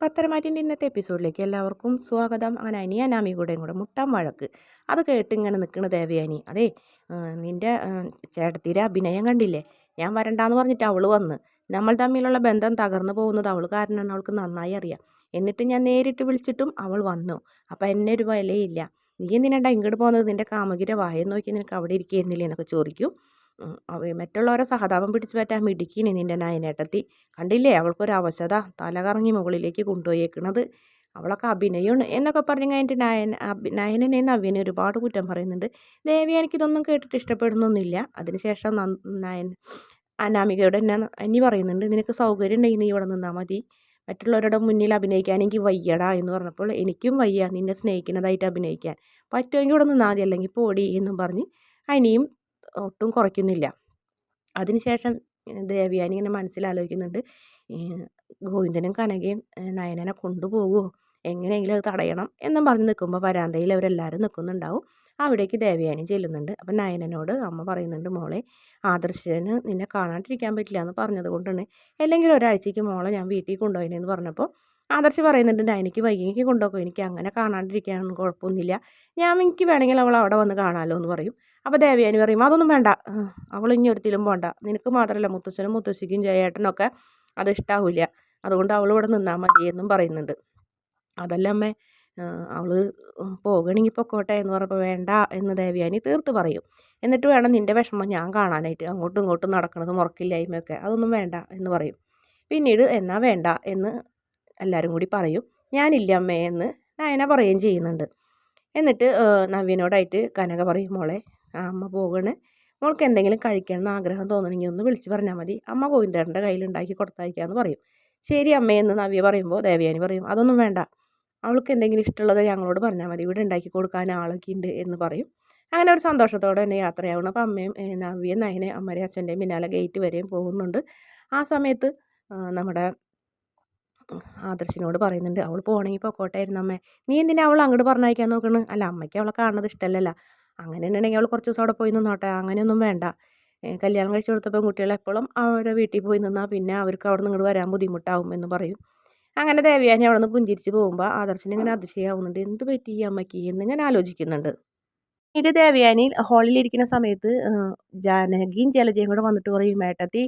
പത്തരമാറ്റിന്റെ ഇന്നത്തെ എപ്പിസോഡിലേക്ക് എല്ലാവർക്കും സ്വാഗതം. അങ്ങനെ അനിയ നാമികൂടെയും കൂടെ മുട്ടാൻ വഴക്ക്. അത് കേട്ട് ഇങ്ങനെ നിൽക്കുന്ന ദേവയാനി അതെ നിന്റെ ചേട്ടത്തിര അഭിനയം കണ്ടില്ലേ? ഞാൻ വരണ്ടാന്ന് പറഞ്ഞിട്ട് അവൾ വന്ന്. നമ്മൾ തമ്മിലുള്ള ബന്ധം തകർന്നു പോകുന്നത് അവൾ കാരണമാണ് അവൾക്ക് നന്നായി അറിയാം. എന്നിട്ട് ഞാൻ നേരിട്ട് വിളിച്ചിട്ടും അവൾ വന്നു. അപ്പം എന്നെ ഒരു വിലയില്ല. നീ എന്തിനാണ്ടാ ഇങ്ങോട്ട് പോകുന്നത്? നിന്റെ കാമകിരെ വായ നോക്കി നിനക്ക് അവിടെ ഇരിക്കുന്നില്ലേ എന്നൊക്കെ ചോദിക്കും. മറ്റുള്ളവരെ സഹതാപം പിടിച്ചു പറ്റാൻ മിടിക്കിനി നിന്റെ നയനേട്ടത്തി. കണ്ടില്ലേ? അവൾക്കൊരു അവശത. തലകറങ്ങി മുകളിലേക്ക് കൊണ്ടുപോയേക്കണത്. അവളൊക്കെ അഭിനയമാണ് എന്നൊക്കെ പറഞ്ഞു കഴിഞ്ഞിട്ട് നയൻ നയനനെ അഭിനയം ഒരുപാട് കുറ്റം പറയുന്നുണ്ട്. ദേവി എനിക്കിതൊന്നും കേട്ടിട്ട് ഇഷ്ടപ്പെടുന്നൊന്നുമില്ല. അതിനുശേഷം നയൻ അനാമികയോട് എന്നെ അന്നി പറയുന്നുണ്ട് നിനക്ക് സൗകര്യം ഉണ്ടെങ്കിൽ നീ ഇവിടെ നിന്നാൽ മതി. മറ്റുള്ളവരുടെ മുന്നിൽ അഭിനയിക്കാൻ എനിക്ക് വയ്യടാ എന്ന് പറഞ്ഞപ്പോൾ എനിക്കും വയ്യ. നിന്നെ സ്നേഹിക്കുന്നതായിട്ട് അഭിനയിക്കാൻ. പറ്റുമെങ്കിൽ ഇവിടെ നിന്നാൽ മതി അല്ലെങ്കിൽ പോടി എന്നും പറഞ്ഞ് അനിയും ഒട്ടും കുറയ്ക്കുന്നില്ല. അതിനുശേഷം ദേവയാനി ഇങ്ങനെ മനസ്സിൽ ആലോചിക്കുന്നുണ്ട് ഗോവിന്ദനും കനകയും നയനനെ കൊണ്ടുപോകുമോ എങ്ങനെയെങ്കിലും അത് തടയണം എന്നും പറഞ്ഞ് നിൽക്കുമ്പോൾ വരാന്തയിൽ അവരെല്ലാവരും നിൽക്കുന്നുണ്ടാവും. അവിടേക്ക് ദേവയാനി ചെല്ലുന്നുണ്ട്. അപ്പം നയനനോട് അമ്മ പറയുന്നുണ്ട് മോളെ ആദർശന് നിന്നെ കാണാണ്ടിരിക്കാൻ പറ്റില്ല എന്ന് പറഞ്ഞത് കൊണ്ടാണ്. അല്ലെങ്കിൽ ഒരാഴ്ചയ്ക്ക് മോളെ ഞാൻ വീട്ടിൽ കൊണ്ടുപോയിനെന്ന് പറഞ്ഞപ്പോൾ ആദർശ് പറയുന്നുണ്ട് എനിക്ക് വൈകിക്ക് കൊണ്ടുപോകും എനിക്ക് അങ്ങനെ കാണാണ്ടിരിക്കാനൊന്നും കുഴപ്പമൊന്നുമില്ല. ഞാൻ എനിക്ക് വേണമെങ്കിൽ അവൾ അവിടെ വന്ന് കാണാമല്ലോ എന്ന് പറയും. അപ്പോൾ ദേവയാനി പറയും അതൊന്നും വേണ്ട. അവൾ ഇനി ഒരിക്കലും പോണ്ട. നിനക്ക് മാത്രമല്ല മുത്തശ്ശനും മുത്തശ്ശിക്കും ജയേട്ടനൊക്കെ അത് ഇഷ്ടാവില്ല. അതുകൊണ്ട് അവൾ ഇവിടെ നിന്നാൽ മതി എന്നും പറയുന്നുണ്ട്. അതല്ല അമ്മേ അവൾ പോകണമെങ്കിൽ പൊക്കോട്ടെ എന്ന് പറഞ്ഞപ്പോൾ വേണ്ട എന്ന് ദേവയാനി തീർത്ത് പറയും. എന്നിട്ട് വേണം നിന്റെ വിഷമം ഞാൻ കാണാനായിട്ട് അങ്ങോട്ടും ഇങ്ങോട്ടും നടക്കുന്നത് മുറക്കില്ലായ്മയൊക്കെ അതൊന്നും വേണ്ട എന്ന് പറയും. പിന്നീട് എന്നാ വേണ്ട എന്ന് എല്ലാവരും കൂടി പറയും ഞാനില്ല അമ്മേ എന്ന് നയന പറയുകയും ചെയ്യുന്നുണ്ട്. എന്നിട്ട് നവ്യനോടായിട്ട് കനക പറയും മോളെ അമ്മ പോകണേ. മോൾക്ക് എന്തെങ്കിലും കഴിക്കണം എന്ന് ആഗ്രഹം തോന്നണമെങ്കിൽ ഒന്ന് വിളിച്ച് പറഞ്ഞാൽ മതി. അമ്മ ഗോവിന്ദേട്ടന്റെ ഉണ്ടാക്കി കൊടുത്തയക്കാമെന്ന് പറയും. ശരി അമ്മയെന്ന് നവ്യ പറയുമ്പോൾ ദേവയാനി പറയും അതൊന്നും വേണ്ട. അവൾക്ക് എന്തെങ്കിലും ഇഷ്ടമുള്ളത് ഞങ്ങളോട് പറഞ്ഞാൽ മതി. ഇവിടെ ഉണ്ടാക്കി കൊടുക്കാൻ ആളൊക്കെ ഉണ്ട് എന്ന് പറയും. അങ്ങനെ ഒരു സന്തോഷത്തോടെ തന്നെ യാത്രയാവണം. അപ്പോൾ അമ്മയും നവ്യ നയനെ അമ്മയുടെ അച്ഛന്റെയും പിന്നാലെ ഗേറ്റ് വരെയും പോകുന്നുണ്ട്. ആ സമയത്ത് നമ്മുടെ ആദർശിനോട് പറയുന്നുണ്ട്. അവൾ പോകണമെങ്കിൽ പൊക്കോട്ടായിരുന്നു അമ്മേ. നീ എന്തിനാ അവൾ അങ്ങോട്ട് പറഞ്ഞയക്കാൻ നോക്കണ്? അല്ല അമ്മയ്ക്ക് അവളെ കാണുന്നത് ഇഷ്ടമല്ലല്ലോ അങ്ങനെ ഉണ്ടെങ്കിൽ അവൾ കുറച്ച് ദിവസം അവിടെ പോയി നിന്നോട്ടെ. അങ്ങനെയൊന്നും വേണ്ട. കല്യാണം കഴിച്ചു കൊടുത്ത പെൺകുട്ടികൾ എപ്പോഴും അവരുടെ വീട്ടിൽ പോയി നിന്നാൽ പിന്നെ അവർക്ക് അവിടെ നിന്ന് ഇങ്ങോട്ട് വരാൻ ബുദ്ധിമുട്ടാവും എന്ന് പറയും. അങ്ങനെ ദേവയാനി അവിടെ നിന്ന് പുഞ്ചിരിച്ച് പോകുമ്പോൾ ആദർശിന് ഇങ്ങനെ അതിശയാവുന്നുണ്ട്. എന്ത് പറ്റി ഈ അമ്മയ്ക്ക്? എന്നിങ്ങനെ ആലോചിക്കുന്നുണ്ട്. പിന്നീട് ദേവയാനി ഹാളിലിരിക്കുന്ന സമയത്ത് ജാനകിയും ജലജയും കൂടെ വന്നിട്ട് പറയും ഏട്ടത്തി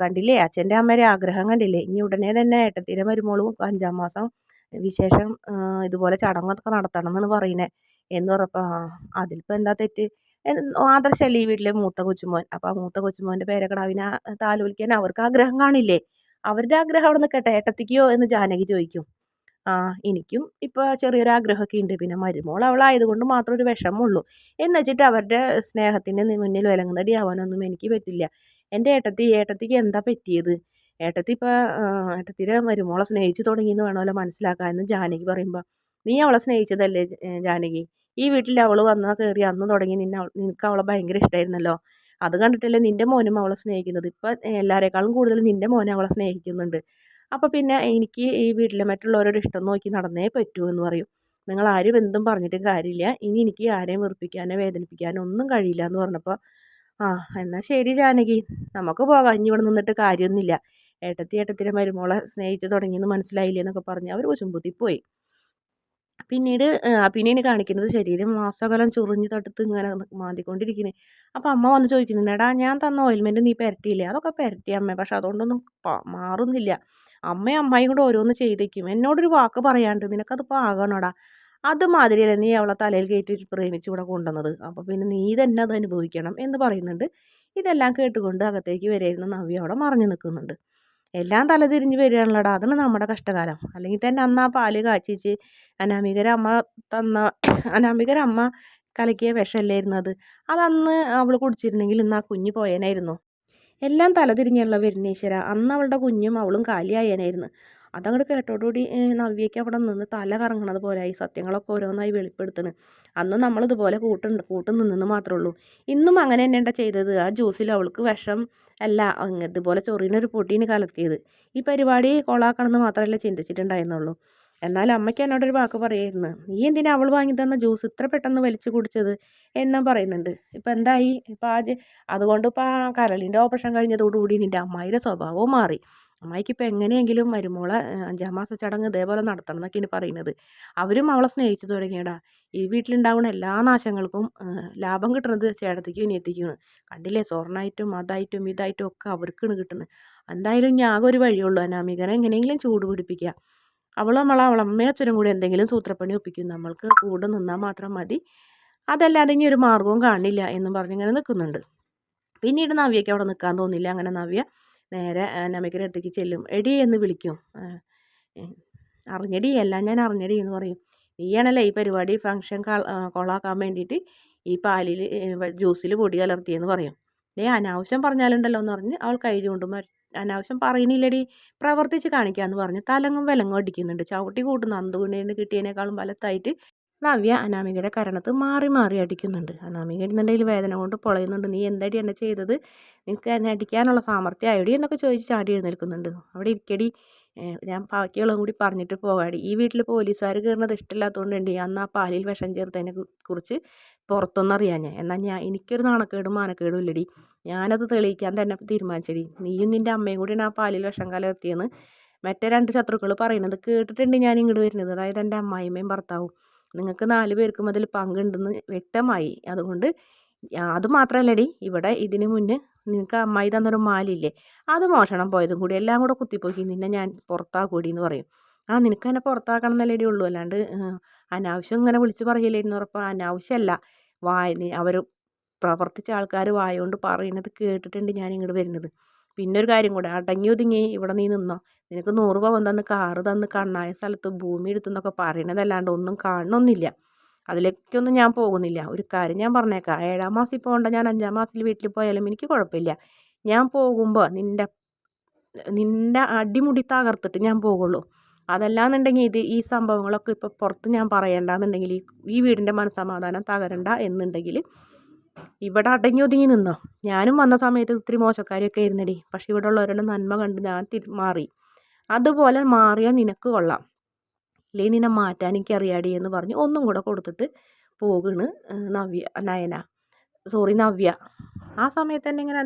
കണ്ടില്ലേ? അച്ഛന്റെ അമ്മയുടെ ആഗ്രഹം കണ്ടില്ലേ? ഇനി ഉടനെ തന്നെ ഏട്ടത്തിയുടെ മരുമോളും അഞ്ചാം മാസം വിശേഷം ഇതുപോലെ ചടങ്ങൊക്കെ നടത്തണം എന്നാണ് പറയുന്നത് എന്ന് പറഞ്ഞപ്പോൾ അതിലിപ്പോൾ എന്താ തെറ്റ്? ആദർശല്ലേ ഈ വീട്ടിലെ മൂത്ത കൊച്ചുമോൻ? അപ്പോൾ ആ മൂത്ത കൊച്ചുമോന്റെ പേരക്കടാവിനെ താലോലിക്കാൻ അവർക്ക് ആഗ്രഹം കാണില്ലേ? അവരുടെ ആഗ്രഹം അവിടെ നിൽക്കട്ടെ. ഏട്ടത്തിക്കോ എന്ന് ജാനകി ചോദിക്കും. ആ എനിക്കും ഇപ്പോൾ ചെറിയൊരു ആഗ്രഹമൊക്കെ ഉണ്ട്. പിന്നെ മരുമോൾ അവളായതുകൊണ്ട് മാത്രം ഒരു വിഷമമുള്ളൂ. എന്ന് വെച്ചിട്ട് അവരുടെ സ്നേഹത്തിന്റെ മുന്നിൽ വിലങ്ങുന്നടി ആവാനൊന്നും എനിക്ക് പറ്റില്ല. എന്റെ ഏട്ടത്തി ഏട്ടത്തിക്ക് എന്താ പറ്റിയത്? ഏട്ടത്തി ഇപ്പോൾ ഏട്ടത്തിയുടെ മരുമോളെ സ്നേഹിച്ചു തുടങ്ങിയെന്ന് വേണമല്ലോ മനസ്സിലാക്കാൻ എന്ന് ജാനകി പറയുമ്പോൾ നീ അവളെ സ്നേഹിച്ചതല്ലേ ജാനകി? ഈ വീട്ടിൽ അവൾ വന്നാൽ കയറി അന്ന് തുടങ്ങി നിന്നെ നിനക്ക് അവളെ ഭയങ്കര ഇഷ്ടമായിരുന്നല്ലോ അത് കണ്ടിട്ടല്ലേ നിന്റെ മോനും അവളെ സ്നേഹിക്കുന്നത്. ഇപ്പം എല്ലാവരെക്കാളും കൂടുതൽ നിന്റെ മോനെ അവളെ സ്നേഹിക്കുന്നുണ്ട്. അപ്പോൾ പിന്നെ എനിക്ക് ഈ വീട്ടിലെ മറ്റുള്ളവരോട് ഇഷ്ടം നോക്കി നടന്നേ പറ്റൂ എന്ന് പറയും. നിങ്ങൾ ആരും എന്തും പറഞ്ഞിട്ടും കാര്യമില്ല. ഇനി എനിക്ക് ആരെയും വെറുപ്പിക്കാനോ വേദനിപ്പിക്കാനോ ഒന്നും കഴിയില്ല എന്ന് പറഞ്ഞപ്പോൾ ആ എന്നാൽ ശരി ജാനകി. നമുക്ക് പോകാം. ഇനി ഇവിടെ നിന്നിട്ട് കാര്യമൊന്നുമില്ല. ഏട്ടത്തി ഏട്ടത്തിന്റെ മരുമോളെ സ്നേഹിച്ച് തുടങ്ങിയെന്ന് മനസ്സിലായില്ലേ എന്നൊക്കെ പറഞ്ഞ് അവർ കുശുമ്പുത്തിപ്പോയി പിന്നീട് പിന്നീട് കാണിക്കുന്നത് ശരീരം മാസകലം ചൊറിഞ്ഞ് തടുത്ത് ഇങ്ങനെ മാന്തിക്കൊണ്ടിരിക്കുന്നത് അപ്പോൾ അമ്മ വന്ന് ചോദിക്കുന്നുണ്ട് എടാ ഞാൻ തന്ന ഓയിൽമെന്റ് നീ പെരട്ടിയില്ലേ? അതൊക്കെ പെരട്ടി അമ്മ. പക്ഷെ അതുകൊണ്ടൊന്നും മാറുന്നില്ല. അമ്മയും അമ്മായും കൂടെ ഓരോന്ന് ചെയ്തേക്കും. എന്നോടൊരു വാക്ക് പറയാണ്ട് നിനക്കത് പാകണോടാ അതുമാതിരിയല്ലേ നീ അവളെ തലയിൽ കയറ്റി പ്രേമിച്ച് ഇവിടെ കൊണ്ടുവന്നത്? അപ്പോൾ പിന്നെ നീ തന്നെ അത് അനുഭവിക്കണം എന്ന് പറയുന്നുണ്ട്. ഇതെല്ലാം കേട്ടുകൊണ്ട് അകത്തേക്ക് വരെയിരുന്ന നവ്യ അവിടെ മറഞ്ഞു നിൽക്കുന്നുണ്ട്. എല്ലാം തലതിരിഞ്ഞ് വരികയാണല്ലോടാ അതാണ് നമ്മുടെ കഷ്ടകാലം. അല്ലെങ്കിൽ തന്നെ അന്ന് ആ പാൽ കാച്ചിച്ച് അനാമികരമ്മ തന്ന അനാമികരമ്മ കലക്കിയ കലക്കിയ അത്. അതന്ന് അവൾ കുടിച്ചിരുന്നെങ്കിൽ ഇന്ന് ആ കുഞ്ഞ് പോയേനായിരുന്നു. എല്ലാം തലതിരിഞ്ഞുള്ള വരുന്നേശ്വര അന്ന് അവളുടെ കുഞ്ഞും അവളും കാലിയായേനായിരുന്നു. അതങ്ങോട്ട് കേട്ടോടുകൂടി നവ്യയ്ക്ക് അവിടെ നിന്ന് തല കറങ്ങണത് ആയി സത്യങ്ങളൊക്കെ ഓരോന്നായി വെളിപ്പെടുത്തണ്. അന്ന് നമ്മളിതുപോലെ കൂട്ടുണ്ട് കൂട്ടു നിന്നെന്ന് മാത്രമേ ഉള്ളൂ. ഇന്നും അങ്ങനെ തന്നെയാണ് ചെയ്തത്? ആ ജ്യൂസിൽ അവൾക്ക് വിഷം അല്ല ഇതുപോലെ ചൊറിനൊരു പൊട്ടീന് കലർത്തിയത് ഈ പരിപാടി കൊളാക്കണമെന്ന് മാത്രമല്ല ചിന്തിച്ചിട്ടുണ്ടായിരുന്നുള്ളൂ. എന്നാൽ അമ്മയ്ക്ക് എന്നോടൊരു വാക്ക് പറയായിരുന്നു. നീ എന്തിനാ അവൾ വാങ്ങി തന്ന ജ്യൂസ്? ഇത്ര പെട്ടെന്ന് വലിച്ചു കുടിച്ചത്? എന്നും പറയുന്നുണ്ട്. ഇപ്പം എന്തായി? ഇപ്പം ആദ്യം അതുകൊണ്ട് ഇപ്പം ആ കരളിന്റെ ഓപ്പറേഷൻ കഴിഞ്ഞതോടുകൂടി നിന്റെ അമ്മായിയുടെ സ്വഭാവവും മാറി. അമ്മായിക്ക് ഇപ്പം എങ്ങനെയെങ്കിലും മരുമോളെ അഞ്ചാം മാസ ചടങ്ങ് ഇതേപോലെ നടത്തണം എന്നൊക്കെയാണ് പറയുന്നത്. അവരും അവളെ സ്നേഹിച്ചു തുടങ്ങിയടാ ഈ വീട്ടിലുണ്ടാവുന്ന എല്ലാ നാശങ്ങൾക്കും ലാഭം കിട്ടുന്നത് ചേട്ടത്തിക്കും ഇനിയത്തിക്കുമാണ് കണ്ടില്ലേ? സ്വർണമായിട്ടും അതായിട്ടും ഇതായിട്ടും ഒക്കെ അവർക്കാണ് കിട്ടുന്നത്. എന്തായാലും ഞാൻ ഒരു വഴിയുള്ളൂ അനാമികനെ എങ്ങനെയെങ്കിലും ചൂട് പിടിപ്പിക്കുക. അവൾ നമ്മളെ അവളമ്മയും അച്ഛനും കൂടി എന്തെങ്കിലും സൂത്രപ്പണി ഒപ്പിക്കും. നമ്മൾക്ക് കൂടെ നിന്നാൽ മാത്രം മതി. അതല്ലാതെ ഇനി ഒരു മാർഗവും കാണില്ല എന്നും പറഞ്ഞിങ്ങനെ നിൽക്കുന്നുണ്ട്. പിന്നീട് നവ്യയ്ക്ക് അവിടെ നിൽക്കാൻ തോന്നില്ല. അങ്ങനെ നവ്യ നേരെ നമിക്കിന്റെ അടുത്തേക്ക് ചെല്ലും. എടി എന്ന് വിളിക്കും. അറിഞ്ഞടി അല്ല ഞാൻ അറിഞ്ഞടി എന്ന് പറയും. നീയാണല്ലേ ഈ പരിപാടി ഫംഗ്ഷൻ കൊളാക്കാൻ വേണ്ടിയിട്ട് ഈ പാലിൽ ജ്യൂസിൽ പൊടി കലർത്തിയെന്ന് പറയും. ദേ അനാവശ്യം പറഞ്ഞാലുണ്ടല്ലോ എന്ന് പറഞ്ഞ് അവൾ കൈ ചൂണ്ടും അനാവശ്യം പറയുന്നില്ലടി. പ്രവർത്തിച്ച് കാണിക്കാമെന്ന് പറഞ്ഞ് തലങ്ങും വിലങ്ങും അടിക്കുന്നുണ്ട്. ചവിട്ടി കൂട്ടുന്ന അന്തുകൊണ്ടിന് കിട്ടിയതിനേക്കാളും ബലത്തായിട്ട് നവ്യ അനാമികയുടെ കരണത്ത് മാറി മാറി അടിക്കുന്നുണ്ട്. അനാമിക ഇടുന്നുണ്ടെങ്കിൽ വേദന കൊണ്ട് പൊളയുന്നുണ്ട്. നീ എന്തടി എന്നെ ചെയ്തത്? നിനക്ക് എന്നെ അടിക്കാനുള്ള സാമർഥ്യം ആയോടി? എന്നൊക്കെ ചോദിച്ച് ചാടി എഴുന്നേൽക്കുന്നുണ്ട്. അവിടെ ഇരിക്കടി. ഞാൻ ബാക്കിയുള്ളതും കൂടി പറഞ്ഞിട്ട് പോകാടി. ഈ വീട്ടിൽ പോലീസുകാർ കയറുന്നത് ഇഷ്ടമില്ലാത്തതുകൊണ്ട് അന്ന് ആ പാലിൽ വിഷം ചേർത്തതിനെ കുറിച്ച് പുറത്തൊന്നും ഞാൻ. എന്നാൽ ഞാൻ എനിക്കൊരു നാണക്കേടും മാനക്കേടും ഇല്ലടി. ഞാനത് തെളിയിക്കാൻ തന്നെ തീരുമാനിച്ചടി. നീയും നിന്റെ അമ്മയും കൂടിയാണ് ആ പാലിൽ വിഷം കലർത്തിയെന്ന് മറ്റേ രണ്ട് ശത്രുക്കൾ പറയുന്നത് കേട്ടിട്ടുണ്ട് ഞാൻ ഇങ്ങോട്ട് വരുന്നത്. അതായത് എന്റെ അമ്മായിമ്മയും ഭർത്താവും. നിങ്ങൾക്ക് നാല് പേർക്കും അതിൽ പങ്കുണ്ടെന്ന് വ്യക്തമായി. അതുകൊണ്ട് അത് മാത്രമല്ലടി ഇവിടെ ഇതിന് മുന്നേ നിങ്ങൾക്ക് അമ്മായി തന്നൊരു മാലില്ലേ? അത് മോഷണം പോയതും കൂടി. എല്ലാം കൂടെ കുത്തിപ്പോക്കി നിന്നെ ഞാൻ പുറത്താക്കൂടി എന്ന് പറയും. ആ നിനക്ക് എന്നെ പുറത്താക്കണം എന്നല്ലേടി ഉള്ളൂ. അല്ലാണ്ട് അനാവശ്യം ഇങ്ങനെ വിളിച്ച് പറയില്ലായിരുന്നു ഉറപ്പ്. അനാവശ്യമല്ല വായ അവർ പ്രവർത്തിച്ച ആൾക്കാർ വായ കൊണ്ട് പറയുന്നത് കേട്ടിട്ടുണ്ട് ഞാൻ ഇങ്ങോട്ട് വരുന്നത്. പിന്നെ ഒരു കാര്യം കൂടെ അടങ്ങി ഒതുങ്ങി ഇവിടെ നീ നിന്നോ. നിനക്ക് നൂറ് രൂപ തന്ന് കാറ് തന്ന് കണ്ണായ സ്ഥലത്ത് ഭൂമി എടുത്തെന്നൊക്കെ പറയണതല്ലാണ്ട് ഒന്നും കാണണമെന്നില്ല അതിലേക്കൊന്നും ഞാൻ പോകുന്നില്ല. ഒരു കാര്യം ഞാൻ പറഞ്ഞേക്കാം. ഏഴാം മാസം പോകണ്ട ഞാൻ അഞ്ചാം മാസത്തിൽ വീട്ടിൽ പോയാലും എനിക്ക് കുഴപ്പമില്ല. ഞാൻ പോകുമ്പോൾ നിന്റെ നിന്റെ അടിമുടി തകർത്തിട്ട് ഞാൻ പോകുള്ളൂ. അതല്ലാന്നുണ്ടെങ്കിൽ ഇത് ഈ സംഭവങ്ങളൊക്കെ ഇപ്പോൾ പുറത്ത് ഞാൻ പറയണ്ടെന്നുണ്ടെങ്കിൽ ഈ വീടിന്റെ മനസ്സമാധാനം തകരണ്ട എന്നുണ്ടെങ്കിൽ ഇവിടെ അടങ്ങി ഒതുങ്ങി നിന്നോ? ഞാനും വന്ന സമയത്ത് ഇത്തിരി മോശക്കാരിയൊക്കെ ആയിരുന്നടി. പക്ഷെ ഇവിടെ ഉള്ളവരുടെ നന്മ കണ്ട് ഞാൻ തിരി മാറി. അതുപോലെ മാറിയാൽ നിനക്ക് കൊള്ളാം. ഇല്ലേ നിന്നെ മാറ്റാൻ എനിക്കറിയാടി എന്ന് പറഞ്ഞ് ഒന്നും കൂടെ കൊടുത്തിട്ട് പോകണ് നവ്യ നയന. സോറി നവ്യ. ആ സമയത്ത് തന്നെ ഇങ്ങനെ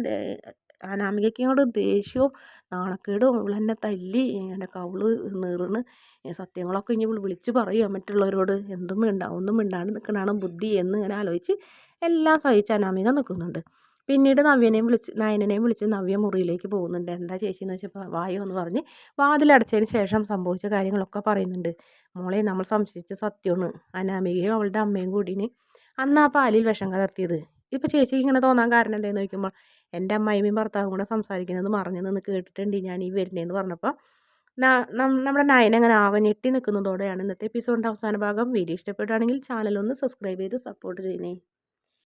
അനാമികയ്ക്ക് ഇങ്ങോട്ട് ദേഷ്യവും നാണക്കേടും ഇവളെന്നെ തല്ലി എന്റെ കവൾ നീറുന്ന് സത്യങ്ങളൊക്കെ ഇനി ഇവൾ വിളിച്ച് പറയുക മറ്റുള്ളവരോട്. എന്തും മിണ്ട ഒന്നും മിണ്ടാണ്ട് നിൽക്കണാണ് ബുദ്ധി എന്ന് ഇങ്ങനെ ആലോചിച്ച് എല്ലാം സഹിച്ച് അനാമിക നിൽക്കുന്നുണ്ട്. പിന്നീട് നവ്യനെയും വിളിച്ച് നയനനെയും വിളിച്ച് നവ്യ മുറിയിലേക്ക് പോകുന്നുണ്ട്. എന്താ ചേച്ചി എന്ന് വെച്ചപ്പോൾ വായോ എന്ന് പറഞ്ഞ് വാതിലടച്ചതിന് ശേഷം സംഭവിച്ച കാര്യങ്ങളൊക്കെ പറയുന്നുണ്ട്. മോളെ നമ്മൾ സംശയിച്ച സത്യമാണ്. അനാമികയും അവളുടെ അമ്മയും കൂടിന് അന്ന് ആ പാലിൽ വിഷം കലർത്തിയത്. ഇപ്പോൾ ചേച്ചിക്ക് ഇങ്ങനെ തോന്നാൻ കാരണം എന്താണെന്ന് ചോദിക്കുമ്പോൾ എന്റെ അമ്മായിമ്മയും ഭർത്താവും കൂടെ സംസാരിക്കുന്നത് മറിഞ്ഞു നിന്ന് കേട്ടിട്ടുണ്ട് ഞാൻ ഈ വരുന്നതെന്ന് പറഞ്ഞപ്പോൾ നമ്മുടെ നയൻ അങ്ങനെ ആകെ ഞെട്ടി നിൽക്കുന്നതോടെയാണ് ഇന്നത്തെ എപ്പിസോഡിന്റെ അവസാന ഭാഗം. വീഡിയോ ഇഷ്ടപ്പെടുകയാണെങ്കിൽ ചാനലൊന്ന് സബ്സ്ക്രൈബ് ചെയ്ത് സപ്പോർട്ട് ചെയ്യണേ.